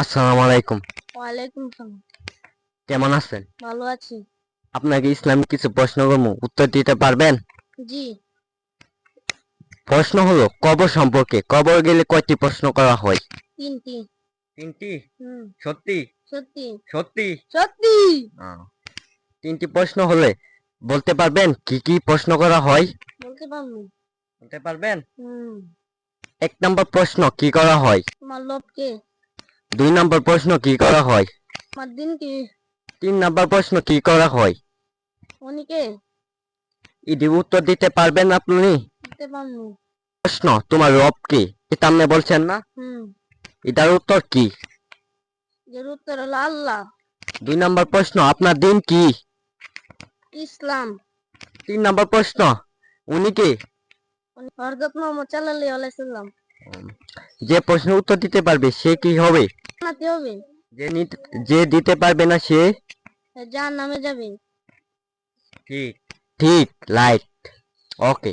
আসসালামু আলাইকুম। ওয়ালাইকুম সালাম কেমন আছেন? ভালো আছি। আপনাকে ইসলামিক কিছু প্রশ্ন করব। উত্তর দিতে পারবেন? জি। প্রশ্ন হলো কবর সম্পর্কে। কবর গেলে কয়টি প্রশ্ন করা হয়? তিনটি। তিনটি? হুম। সত্যি? সত্যি। সত্যি? সত্যি! তিনটি প্রশ্ন হলে বলতে পারবেন কি কি প্রশ্ন করা হয়? বলতে পারব। বলতে পারবেন? হুম। এক নম্বর প্রশ্ন কি করা হয়? তোমার লোভকে দুই নম্বর প্রশ্ন কি করা হয়? তোমার দিন কি? তিন নম্বর প্রশ্ন কি করা হয়? অনিকে। এটির উত্তর দিতে পারবেন আপনি? দিতে পারব। প্রশ্ন তোমার রব কি? এটা আপনি বলছেন না? হুম। এটার উত্তর কি? যে উত্তর হলো আল্লাহ। দুই নম্বর প্রশ্ন আপনার দিন কি? ইসলাম। তিন নম্বর প্রশ্ন উনি কে? হরজত মোহাম্মদ সাল্লাল্লাহু আলাইহি সাল্লাম যে প্রশ্ন উত্তর দিতে পারবে সে কি হবে? হবে। যে যে দিতে পারবে না সে? যার নামে যাবে। ঠিক ঠিক লাইট ওকে